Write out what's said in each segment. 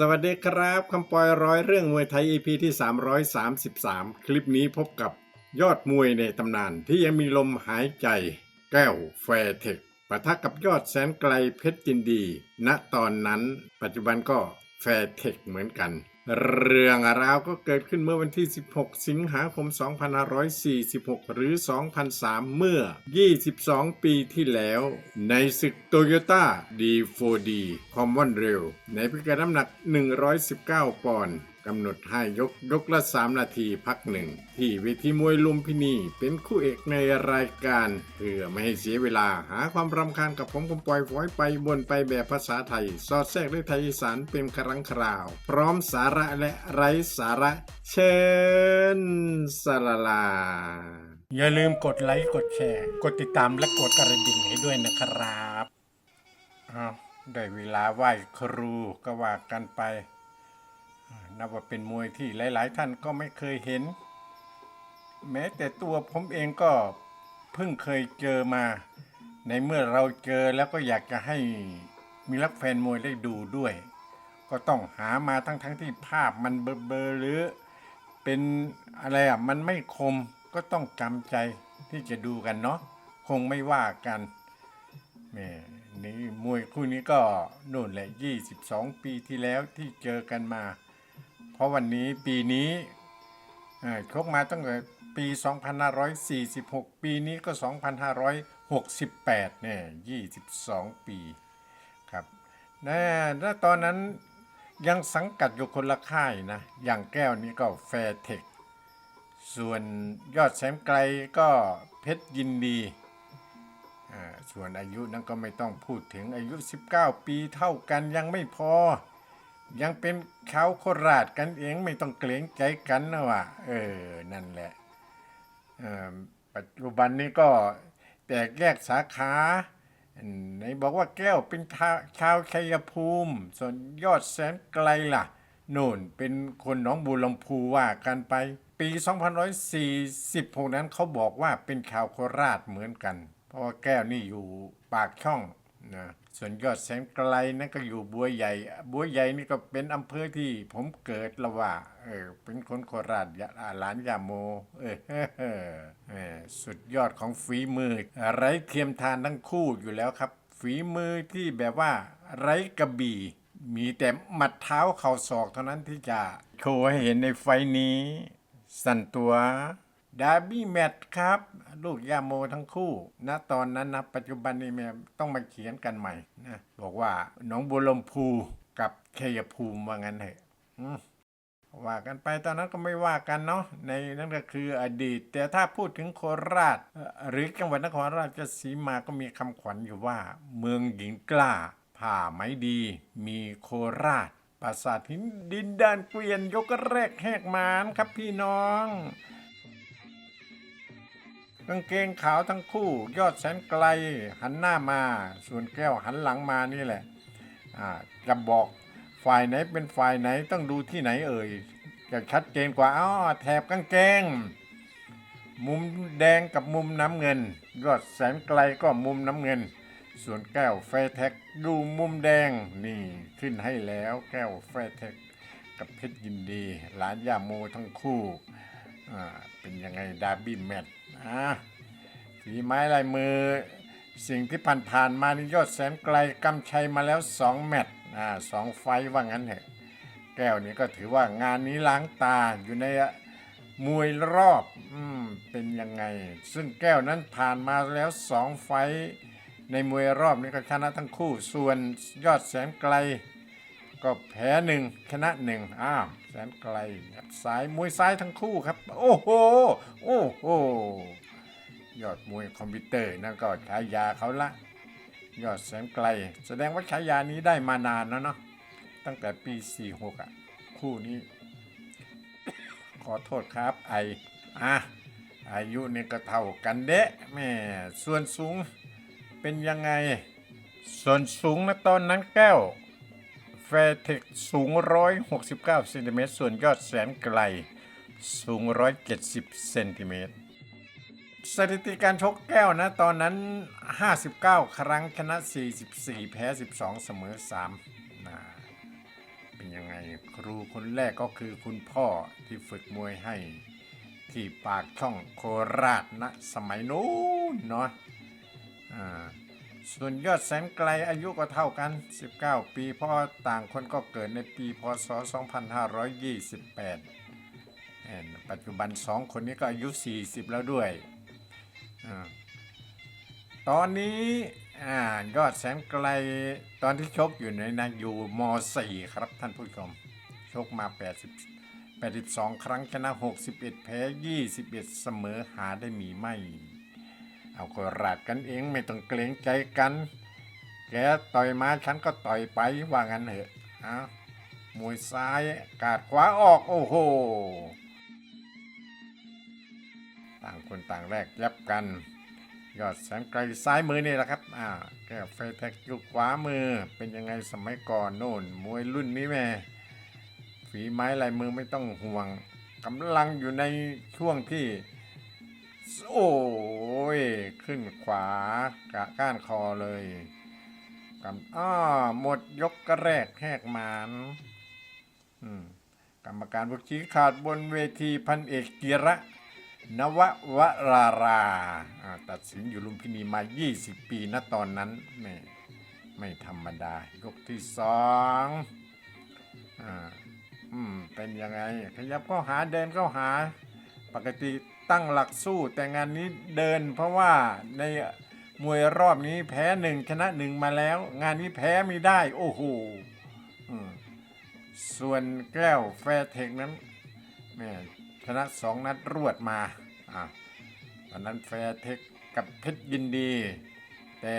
สวัสดีครับคำปอยร้อยเรื่องมวยไทย EP ที่ 333 คลิปนี้พบกับยอดมวยในตำนานที่ยังมีลมหายใจ แก้วแฟร์เทคปะทะกับยอดแสนไกลเพชรจินดี ณตอนนั้น ปัจจุบันก็แฟร์เทคเหมือนกัน เรื่องราวก็เกิดขึ้นเมื่อวันที่ 16 สิงหาคม 2546 หรือ 2003 เมื่อ 22 ปีที่แล้ว ในศึกโตโยต้า D4D Commonwealth ในพิกัดน้ำหนัก 119 ปอนด์ กำหนดให้ยกยกละ 3 นาทีพักหนึ่ง ที่เวทีมวยลุมพินีเป็นคู่เอกในรายการ เพื่อไม่ให้เสียเวลาหาความรำคาญกับผมผมปล่อยฝอยไปบนไปแบบภาษาไทย สอดแทรกด้วยไทยอีสานเป็นครั้งคราว พร้อมสาระและไร้สาระเชิญสลาลา อย่าลืมกดไลค์กดแชร์ กดติดตามและกดกระดิ่งให้ด้วยนะครับอ้าวได้เวลาไหว้ครูก็ว่ากันไป นับว่าเป็นมวยที่หลาย ๆ ท่านก็ไม่เคยเห็น แม้แต่ตัวผมเองก็เพิ่งเคยเจอมา ในเมื่อเราเจอแล้วก็อยากจะให้มีรักแฟนมวยได้ดูด้วย ก็ต้องหามาทั้งๆทที่ภาพมันเบลอๆหรือเป็นอะไรอะมันไม่คมก็ต้องจำใจที่จะดูกันเนาะคงไม่ว่ากันแม่นี่มวยคู่นี้ก็นู่นแหละ 22 ปีที่แล้วที่เจอกันมา เพราะวันนี้ปีนี้อ่าชกมาตั้งแต่ปี 2546 ปีนี้ก็ 2568เนี่ย22 ปีครับนะแล้วตอนนั้นยังสังกัดอยู่คนละค่ายนะ อย่างแก้วนี่ก็แฟร์เทค ส่วนยอดแสมไกลก็เพชรยินดี ส่วนอายุนั้นก็ไม่ต้องพูดถึงอายุ 19 ปีเท่ากันยังไม่พอ ยังเป็นเขาโคราชกันเองไม่ต้องเกรงใจกันนะว่ะเออ นั่นแหละปัจจุบันนี้ก็แตกแยกสาขาไหนบอกว่าแก้วเป็นชาชาวชัยภูมิ ส่วนยอดแสนไกลล่ะโน่นเป็นคนหนองบัวลำพูว่ากันไป ปี2146นั้นเขาบอกว่าเป็นชาวโคราชเหมือนกัน เพราะว่าแก้วนี่อยู่ปากช่อง นะส่วนยอดแสนไกลนั่นก็อยู่บัวใหญ่ บัวใหญ่นี่ก็เป็นอำเภอที่ผมเกิดละว่าเออเป็นคนโคราชยะหลานยาโมเออเออสุดยอดของฝีมือไร้เทียมทานทั้งคู่อยู่แล้วครับ ฝีมือที่แบบว่าไร้กระบี่ มีแต่หมัดเท้าเข่าศอกเท่านั้นที่จะโชว์ให้เห็นในไฟนี้ สั่นตัว ดาร์บี้แมตช์ครับ ลูกยาโมทั้งคู่ณตอนนั้นนะปัจจุบันนี้แม่ต้องมาเขียนกันใหม่นะบอกว่าหน้องบัวลำพูกับชัยภูมิว่างั้นเถอะอืมว่ากันไปตอนนั้นก็ไม่ว่ากันเนาะในนั่นก็คืออดีต แต่ถ้าพูดถึงโคราช หรือจังหวัดนครราชสีมาก็มีคำขวัญอยู่ว่า เมืองหญิงกล้า ผ่าไม้ดี มีโคราชปราสาทหินดินแดนเกวียนยกแรกแหกมานครับพี่น้อง กางเกงขาวทั้งคู่ ยอดแสนไกลหันหน้ามา ส่วนแก้วหันหลังมานี่แหละจะบอกฝ่ายไหนเป็นฝ่ายไหนต้องดูที่ไหนเอ่ยจะชัดเจนกว่าอ๋อแถบกางเกง มุมแดงกับมุมน้ำเงิน ยอดแสนไกลก็มุมน้ำเงิน ส่วนแก้วแฟร์เทคดูมุมแดงนี่ขึ้นให้แล้วแก้วแฟร์เทคกับเพชรยินดี หลานย่าโมทั้งคู่เป็นยังไงดาร์บี้แมตช์ อะฝีไม้ลายมือ สิ่งที่ผ่านๆมานี่ยอดแสนไกลกำชัยมาแล้ว 2 แมตช์อ่าสองไฟว่างั้นเถอะแก้วนี่ก็ถือว่างานนี้ล้างตาอยู่ในมวยรอบอืมเป็นยังไง ซึ่งแก้วนั้นผ่านมาแล้วสองไฟในมวยรอบนี้ก็ชนะทั้งคู่ส่วนยอดแสนไกล ก็แพ้หนึ่งชนะหนึ่งอ้าวแสนไกลสายมวยซ้ายทั้งคู่ครับ โอ้โหโอ้โหยอดมวยคอมพิวเตอร์นั่นก็ฉายาเขาละ ยอดแสนไกล แสดงว่าฉายานี้ได้มานานแล้วเนาะตั้งแต่ปี 46 อะ คู่นี้ ขอโทษครับไออะอายุนี่ก็เท่ากันเดะแม่ส่วนสูงเป็นยังไง ส่วนสูงนะตอนนั้นแก้ว แฟร์เทคสูง 169เซนติเมตรส่วนยอดแสนไกล สูง 170เซนติเมตรสถิติการชกแก้วนะ ตอนนั้น 59 ครั้งชนะ 44 แพ้ 12 เสมอ3นะเป็นยังไงครูคนแรกก็คือคุณพ่อที่ฝึกมวยให้ที่ปากช่องโคราชนะ สมัยนู้นเนาะอ่า ส่วนยอดแสนไกลอายุก็เท่ากัน 19 ปี เพราะต่างคนก็เกิดในปีพศ 2528แอนปัจจุบันสองคนนี้ก็อายุ 40 แล้วด้วยอตอนนี้ยอดแสนไกลตอนที่ชกอยู่ในนะอยู่ม .4 ครับท่านผู้ชม ชกมา 80 82 ครั้งชนะ 61 แพ้ 21 เสมอหาได้มีไม่ เอาก็ราดกันเองไม่ต้องเกรงใจกัน แกต่อยมาฉันก็ต่อยไปว่างั้นเถอะเอามวยซ้ายกาดขวาออกโอ้โห ต่างคนต่างแรกยับกัน ยอดแสนไกลซ้ายมือนี่แหละครับอ่าแก้วเฟเทคอยู่ขวามือเป็นยังไงสมัยก่อนโน่น มวยรุ่นนี้แม่ฝีไม้ลายมือไม่ต้องห่วงกำลังอยู่ในช่วงที่ โอ้ ยขึ้นขวากะก้านคอเลยกำอ้อหมดยกกระแรกแหกหมานอืมกรรมการผู้ชี้ขาดบนเวทีพันเอกกีระนววราราอ่าตัดสินอยู่ลุมพินีมา 20 ปีนะตอนนั้นไม่ไม่ธรรมดา ยกที่สองอ่าอืมเป็นยังไง ขยับเข้าหาเดินเข้าหา ปกติ ตั้งหลักสู้แต่งานนี้เดินเพราะว่าในมวยรอบนี้แพ้หนึ่งชนะหนึ่งมาแล้ว งานนี้แพ้ไม่ได้ โอ้โหส่วนแก้วแฟร์เทคนั้นแม่ชนะสองนัดรวดมาอะตอนนั้นแฟร์เทคกับเพชรยินดี แต่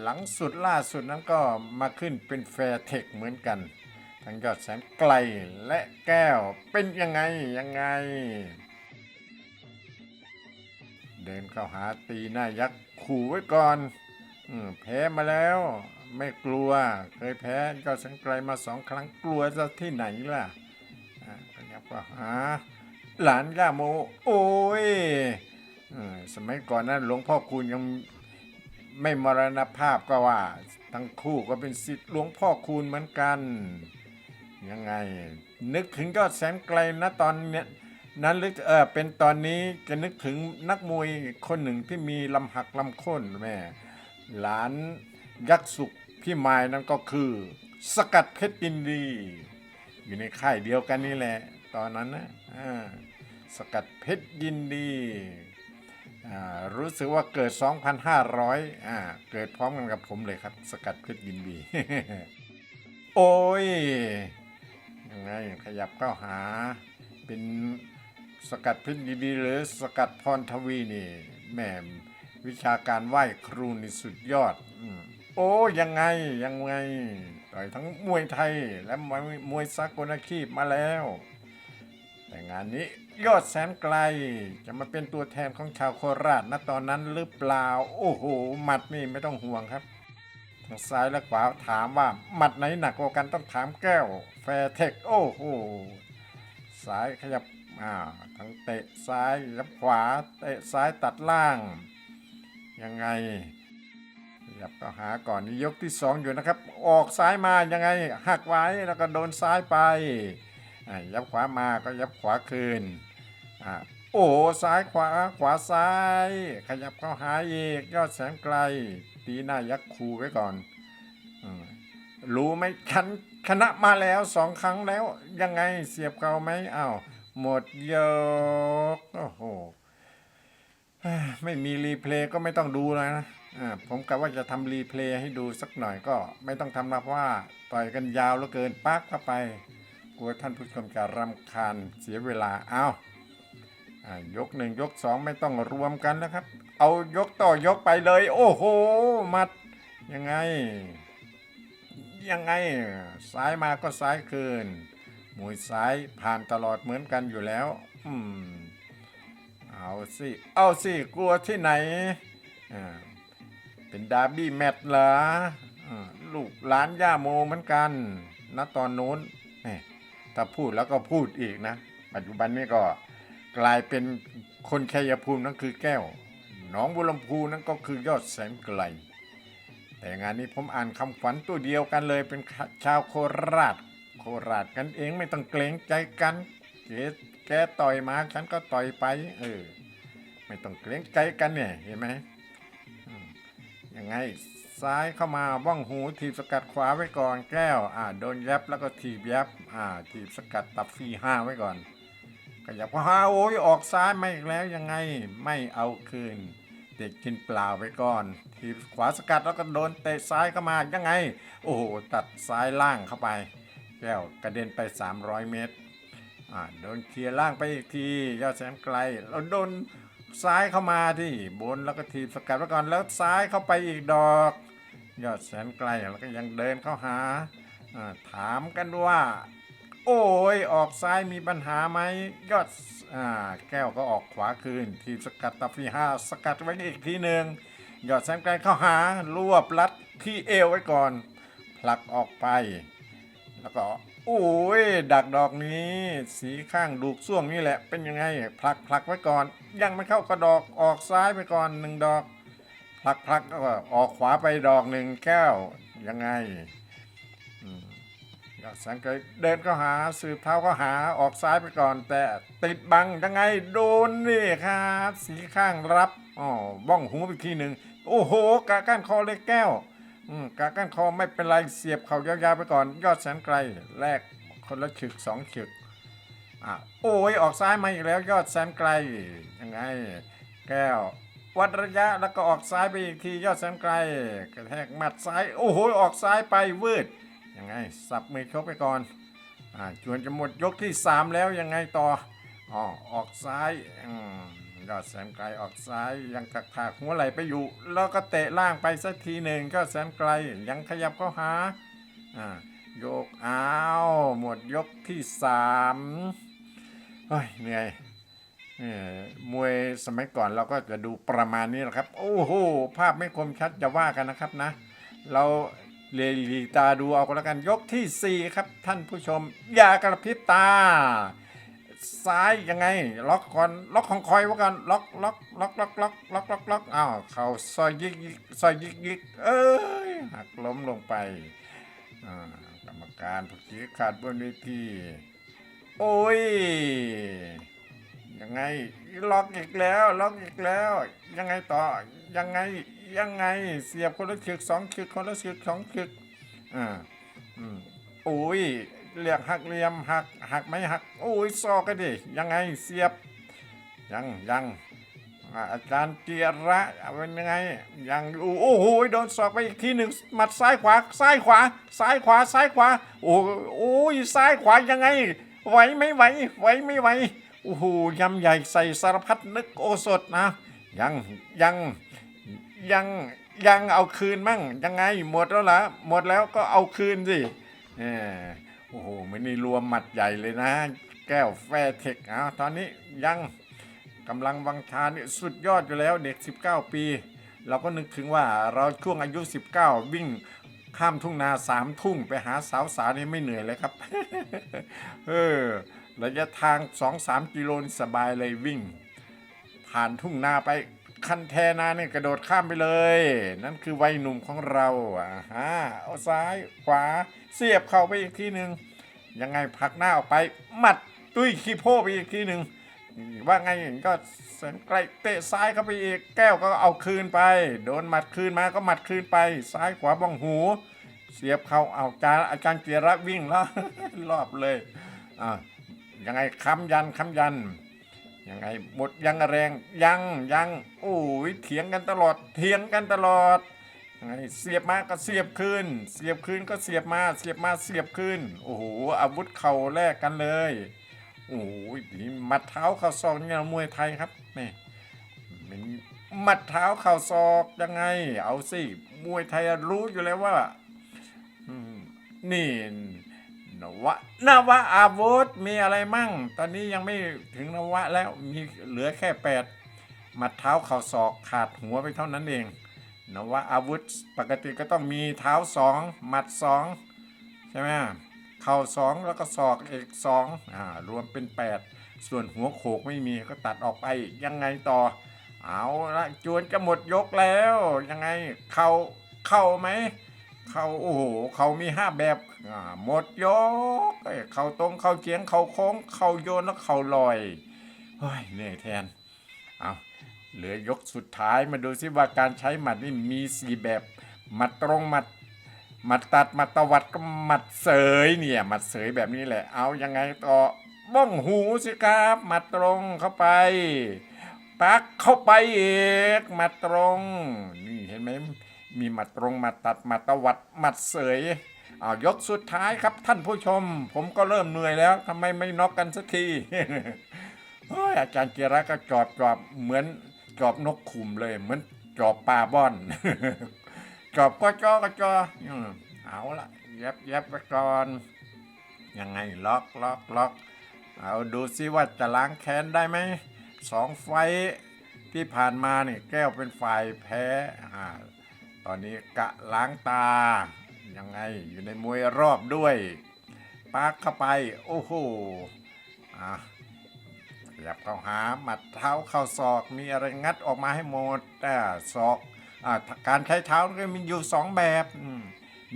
หลังสุดล่าสุดนั้นก็มาขึ้นเป็นแฟร์เทคเหมือนกันทั้งยอดแสนไกลและแก้วเป็นยังไงยังไง เดินเข้าหาตีหน้ายักษ์ขู่ไว้ก่อนอแพ้มาแล้วไม่กลัว เคยแพ้ยอดแสนไกลมาสองครั้งกลัวจะที่ไหนล่ะอะก็ยับว่าหาหลานย่าโม โอ้ยอสมัยก่อนนั้นหลวงพ่อคูณยังไม่มรณภาพก็ว่า ทั้งคู่ก็เป็นสิทธิ์หลวงพ่อคูณเหมือนกัน ยังไง นึกถึงยอดแสนไกลนะตอนเนี้ย นั้นหรือเออเป็นตอนนี้จะนึกถึงนักมวยคนหนึ่งที่มีลำหักลำโค่นแม่ หลานยักษ์สุขพี่มายนั่นก็คือ สกัดเพชรยินดี อยู่ในค่ายเดียวกันนี่แหละ ตอนนั้นนะสกัดเพชรยินดีอ่ารู้สึกว่าเกิด 2,500อ่าเกิดพร้อมกันกับผมเลยครับ สกัดเพชรยินดี โอ้ยยังไงขยับเข้าหาเป็น สกัดเพชรยินดีๆหรือสกัดพรทวีนี่แหม่วิชาการไหว้ครูนี่สุดยอดอโอ้ยังไงยังไงต่อยทั้งมวยไทยและมวยมวยสากลอาชีพมาแล้ว แต่งานนี้ยอดแสนไกลจะมาเป็นตัวแทนของชาวโคราชณตอนนั้นหรือเปล่า โอ้โหหมัดนี่ไม่ต้องห่วงครับทั้งซ้ายและขวาถามว่าหมัดไหนหนักกว่ากันต้องถามแก้ว แฟร์เทคโอ้โหซ้ายขยับ อ่าทั้งเตะซ้ายขยับขวา เตะซ้ายตัดล่าง ยังไงยับก็หาก่อนนี่ยกที่สองอยู่นะครับ ออกซ้ายมายังไงหักไว้แล้วก็โดนซ้ายไปอะยับขวามาก็ยับขวาคืนอะโอ้ซ้ายขวาขวาซ้าย ขยับเข้าหาอีกยอดแสนไกล ตีหน้ายักษ์คูไว้ก่อนอรู้ไหมฉันชนะมาแล้วสองครั้งแล้วยังไงเสียบเก่าไหมอ้าว หมดยกโอ้โหไม่มีรีเพลย์ก็ไม่ต้องดูแล้วนะผมกะว่าจะทำรีเพลย์ให้ดูสักหน่อยก็ไม่ต้องทำนะเพราะว่าต่อยกันยาวเหลือเกินปักเข้าไป กลัวท่านผู้ชมจะรำคาญเสียเวลาเอาอ่ายกหนึ่งยกสองไม่ต้องรวมกันนะครับ เอายกต่อยกไปเลย โอ้โหมัดยังไง ยังไงซ้ายมาก็ซ้ายคืน มวยซ้ายผ่านตลอดเหมือนกันอยู่แล้ว อืม เอาสิ เอาสิ กลัวที่ไหนอ่าเป็นดาร์บี้แมตช์เหรออ่าลูกหลานย่าโมเหมือนกันณตอนโน้นแหมถ้าพูดแล้วก็พูดอีกนะ ปัจจุบันนี้ก็กลายเป็นคนชัยภูมินั่นคือแก้ว หนองบุรมพูนั่นก็คือยอดแสนไกล แต่งานนี้ผมอ่านคำขวัญตัวเดียวกันเลยเป็นชาวโคราช โคราชกันเองไม่ต้องเกรงใจกันเกแกต่อยมาฉันก็ต่อยไป เออ ไม่ต้องเกรงใจกันเนี่ยเห็นไหมยังไงซ้ายเข้ามาบ้องหูถีบสกัดขวาไว้ก่อนแก้ว อ่าโดนยับแล้วก็ถีบยับ อ่าถีบสกัดตับฟีห้าไว้ก่อนขยับขวาโอ้ยออกซ้ายไมาอีกแล้วยังไงไม่เอาคืน เด็กกินเปล่าไปก่อนทีบขวาสกัดแล้วก็โดนเตะซ้ายเข้ามายังไง โอ้โหตัดซ้ายล่างเข้าไป แก้วกระเด็นไป 300 เมตรอ่าโดนเคลียร์ล่างไปอีกที ยอดแสนไกล แล้วโดนซ้ายเข้ามาที่บนแล้วก็ทีบสกัดไว้ก่อนแล้วซ้ายเข้าไปอีกดอก ยอดแสนไกลแล้วก็ยังเดินเข้าหา ถามกันว่า โอ้ยออกซ้ายมีปัญหาไหมยอดอแก้วก็ออกขวาคืน ทีมสกัดตับฟีห้าสกัดไว้อีกทีหนึ่งยอดแซมไกลเข้าหารวบรัดที่เอวไว้ก่อนผลักออกไป แล้วก็โอ้ยดักดอกนี้ สีข้างดูกส่วงนี่แหละ เป็นยังไงผลักผลักไว้ก่อน ยังไม่เข้ากระดอกออกซ้ายไปก่อนหนึ่งดอกผลักผลักแล้วก็ออกขวาไปดอกหนึ่งแก้วยังไงอืมยอดแสงไกลเดินก็หาสืบเท้าก็หาออกซ้ายไปก่อน แต่ติดบังยังไงโดนนี่ครับ สีข้างรับอ๋อบ้องหูไปทีหนึ่งโอ้โหกาก้านคอเลยแก้ว กากั้นคอไม่เป็นไรเสียบเขายาวๆไปก่อน ยอดแสนไกลแลกคนละฉึกสองฉึกอะโอ้ยออกซ้ายมาอีกแล้วยอดแสนไกลยังไง แก้ว วัดระยะแล้วก็ออกซ้ายไปอีกทียอดแสนไกล กระแทกหมัดซ้ายโอ้โหออกซ้ายไปวืดยังไงสับมือชกไปก่อนอ่าจวนจะหมดยกที่ 3 แล้วยังไงต่ออ๋อออกซ้ายอืม ยอดแสนไกลออกซ้ายยังกักถากหัวไหลไปอยู่ แล้วก็เตะล่างไปสักทีหนึ่งก็แสนไกลยังขยับเข้าหาอ่าโยกอ้าวหมดยกที่3เฮ้ยเหนื่อยมวยสมัยก่อนเราก็จะดูประมาณนี้แหละครับ โอ้โห ภาพไม่คมชัดจะว่ากันนะครับนะ เราเลลีตาดูเอาก็แล้วกันยกที่ 4 ครับท่านผู้ชม อย่ากระพริบตา ซ้ายยังไง ล็อกก่อนล็อกของคอยไว้ก่อนล็อกล็อกล็อกล็อกล็อกล็อกล็อกล็อกอ้าวเข่าซอยยิกยิกซอยยิกยิกเอ้ยหักล้มลงไปกรรมการผู้ชี้ขาดบนเวทีโอ้ยยังไงล็อกอีกแล้วล็อกอีกแล้ว ยังไงต่อยังไงยังไงเสียบคนละฉึกสองฉึกคนละฉึกสองฉึกอ่าอืมโอ้ย เรียกหักเหลี่ยมหักหักไม่หัก โอ้ยซอกกันดิยังไงเสียบ ยังยังอาอาจารย์เจียระเป็นยังไงยังโอ้โหโดนศอกไปอีกทีหนึ่งหมัดซ้ายขวาซ้ายขวาซ้ายขวาซ้ายขวา โอ้โอ้ยซ้ายขวายังไง ไหวไม่ไหวไหวไม่ไหวโอ้โหยำใหญ่ใส่สารพัดนึกโอสถนะ ยังยังยังยังเอาคืนมั่งยังไงหมดแล้วละหมดแล้วก็เอาคืนสิเออ โอ้โหไม่นี่รวมหมัดใหญ่เลยนะ แก้วแฟเทคอะตอนนี้ยังกำลังวังชาเนี่ยสุดยอดอยู่แล้วเด็ก 19 ปี เราก็นึกถึงว่าเราช่วงอายุ 19 วิ่งข้ามทุ่งนาสามทุ่งไปหาสาวสาวนี่ไม่เหนื่อยเลยครับ เออระยะทาง 2-3 กิโลนี่สบายเลยวิ่ง ผ่านทุ่งนาไป คันแทนาเนี่ยกระโดดข้ามไปเลย นั่นคือวัยหนุ่มของเราอะฮะเอาซ้ายขวาเสียบเข้าไปอีกทีหนึ่งยังไงผลักหน้าออกไป หมัดตุ้ยขี้โพไปอีกทีหนึ่งว่าไงก็แสนไกลเตะซ้ายเข้าไปอีกแก้วก็เอาคืนไป โดนหมัดคืนมาก็หมัดคืนไป ซ้ายขวาบ้องหู เสียบเข้าเอาจารอาจารย์เกียระวิ่งแล้วรอบเลยอ่ายังไงค้ำยันค้ำยัน ยังไงหมดยังแรงยังยังโอ้ยเถียงกันตลอดเถียงกันตลอดยังไงเสียบมาก็เสียบคืนเสียบคืนก็เสียบมาเสียบมาเสียบคืนโอ้โหอาวุธเข่าแลกกันเลยโอ้ยนี่มัดเท้าเข่าศอกนี่เรามวยไทยครับนี่เป็นมัดเท้าเข่าศอกยังไง เอาสิมวยไทยรู้อยู่แล้วว่านี่น วะนวะอาวุธมีอะไรมั่ง ตอนนี้ยังไม่ถึงนวะแล้วมีเหลือแค่แปดหมัดเท้าเข่าศอกขาดหัวไปเท่านั้นเองนวะอาวุธปกติก็ต้องมีเท้าสองหมัดสองใช่ไหมเข่าสองแล้วก็ศอกอีกสองอ่ารวมเป็นแปดส่วนหัวโขกไม่มีก็ตัดออกไปยังไงต่อ เอาละจวนจะหมดยกแล้วยังไงเข่าเข่าไหมเขาโอ้โหเขามีห้าแบบ หมดยกเอ้ยเข่าตรงเข่าเฉียงเข่าโค้งเข่าโยนแล้วเข่าลอยเฮ้ยเหนื่อยแทนเอาเหลือยกสุดท้ายมาดูซิว่าการใช้หมัดนี่มีสี่แบบหมัดตรงหมัดหมัดตัดหมัดตวัดก็หมัดเสยเนี่ยหมัดเสยแบบนี้แหละ เอายังไงต่อบ้องหูสิครับหมัดตรงเข้าไปปักเข้าไปอีกหมัดตรง นี่เห็นไหมมีหมัดตรงหมัดตัดหมัดตวัดหมัดเสย อายกสุดท้ายครับท่านผู้ชม ผมก็เริ่มเหนื่อยแล้วทำไมไม่น็อกกันสักทีเฮ้ยอาจารย์เจระก็จอบจอบเหมือนจอบนกขุมเลย เหมือนจอบปลาบ้อนจอบก็จอก็จอเอาละเย็บเย็บไปก่อน ยังไงล็อกล็อกล็อกเอาดูซิว่าจะล้างแค้นได้ไหมสองไฟที่ผ่านมาเนี่ยแก้วเป็นฝ่ายแพ้อ่าตอนนี้กะล้างตา ยังไงอยู่ในมวยรอบด้วยปากเข้าไป โอ้โหอะขยับเข้าหาหมัดเท้าเข้าศอกมีอะไรงัดออกมาให้หมดแต่ศอกอ่าการใช้เท้าก็มีอยู่สองแบบ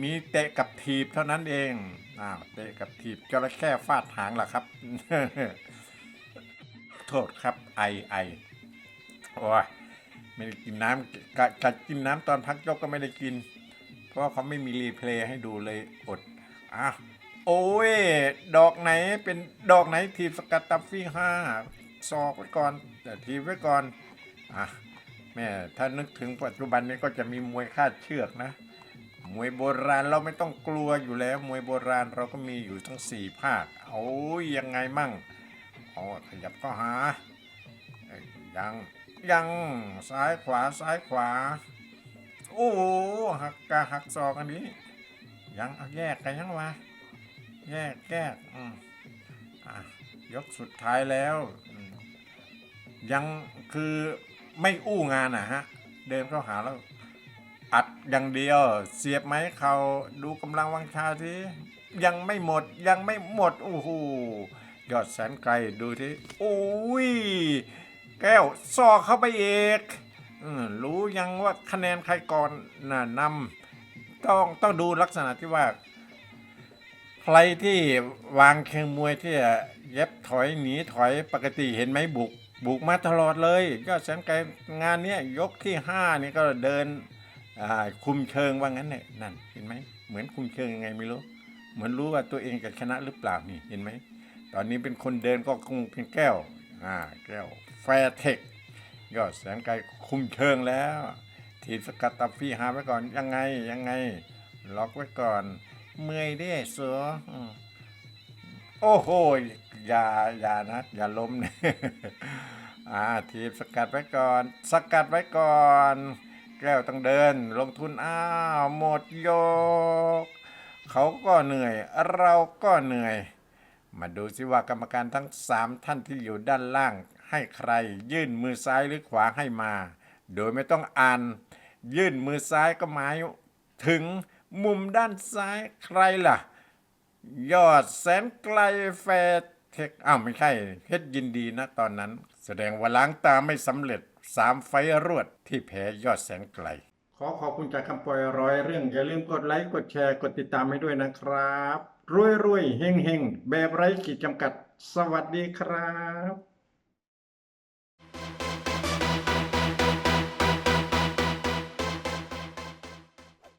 มีเตะกับถีบเท่านั้นเองอ้าวเตะกับถีบจระเข้ฟาดหางล่ะครับ โทษครับไอไอโอ้ยไม่ได้กินน้ำกะกะกินน้ำตอนพักยกก็ไม่ได้กิน เพราะเขาไม่มีรีเพลย์ให้ดูเลยอดอะโอ้ย ดอกไหนเป็นดอกไหนทีสกัดตับฟี่ห้าซอกไว้ก่อนแต่ทีไว้ก่อนอะแม่ถ้านึกถึงปัจจุบันนี้ก็จะมีมวยคาดเชือกนะ มวยโบราณเราไม่ต้องกลัวอยู่แล้ว มวยโบราณเราก็มีอยู่ทั้งสี่ภาคโอ้ยยังไงมั่งอ๋อขยับก็หายยังยังซ้ายขวาซ้ายขวา โอ้โหหักกาหักศอกอันนี้ ยังแยกกันยังวะแยกแยกอืมอะยกสุดท้ายแล้วยังคือไม่อู้งานอะฮะ เดินเข้าหาแล้ว อัดอย่างเดียว เสียบไหมเขาดูกำลังวังชาที่ยังไม่หมดยังไม่หมดโอ้โหยอดแสนไกลดูที่โอ้ยแก้วซอกเข้าไปเอก รู้ยังว่าคะแนนใครก่อนน่ะนำต้องต้องดูลักษณะที่ว่า ใครที่วางเชิงมวยที่เย็บถอยหนีถอยปกติเห็นไหมบุก บุกมาตลอดเลยยอดแสนไกลงานนี้ยกที่ห้านี่ก็เดินคุมเชิงว่างั้นเนี่ยนั่นเห็นไหมเหมือนคุมเชิงยังไงไม่รู้เหมือนรู้ว่าตัวเองจะชนะหรือเปล่านี่เห็นไหมตอนนี้เป็นคนเดินก็คงเป็นแก้วอ่าแก้วแฟร์เทค ยอดแสนไกลคุมเชิงแล้วทีบสกัดตับฟี่หาไว้ก่อนยังไงยังไง ล็อกไว้ก่อน เมื่อยด้เสืออืมโอ้โหอย่าอย่านะอย่าล้มเนี่ยอ่าทีบสกัดไว้ก่อน สกัดไว้ก่อน แก้วต้องเดิน ลงทุนอ้าวหมดโยก เขาก็เหนื่อย เราก็เหนื่อย มาดูสิว่ากรรมการทั้งสามท่านที่อยู่ด้านล่าง ให้ใคร ยื่นมือซ้ายหรือขวาให้มา โดยไม่ต้องอ่าน ยื่นมือซ้ายก็หมายถึงมุมด้านซ้ายใครล่ะ ยอดแสนไกลแฟร์เทคอ้าวไม่ใช่เพชรยินดีนะตอนนั้น แสดงว่าล้างตาไม่สำเร็จสามไฟรวดที่แพ้ยอดแสนไกล ขอขอบคุณจากคำปล่อยร้อยเรื่อง อย่าลืมกดไลค์ กดแชร์ กดติดตามให้ด้วยนะครับ รวยรวยๆเฮงเฮงๆแบบไร้ขีดจำกัด สวัสดีครับ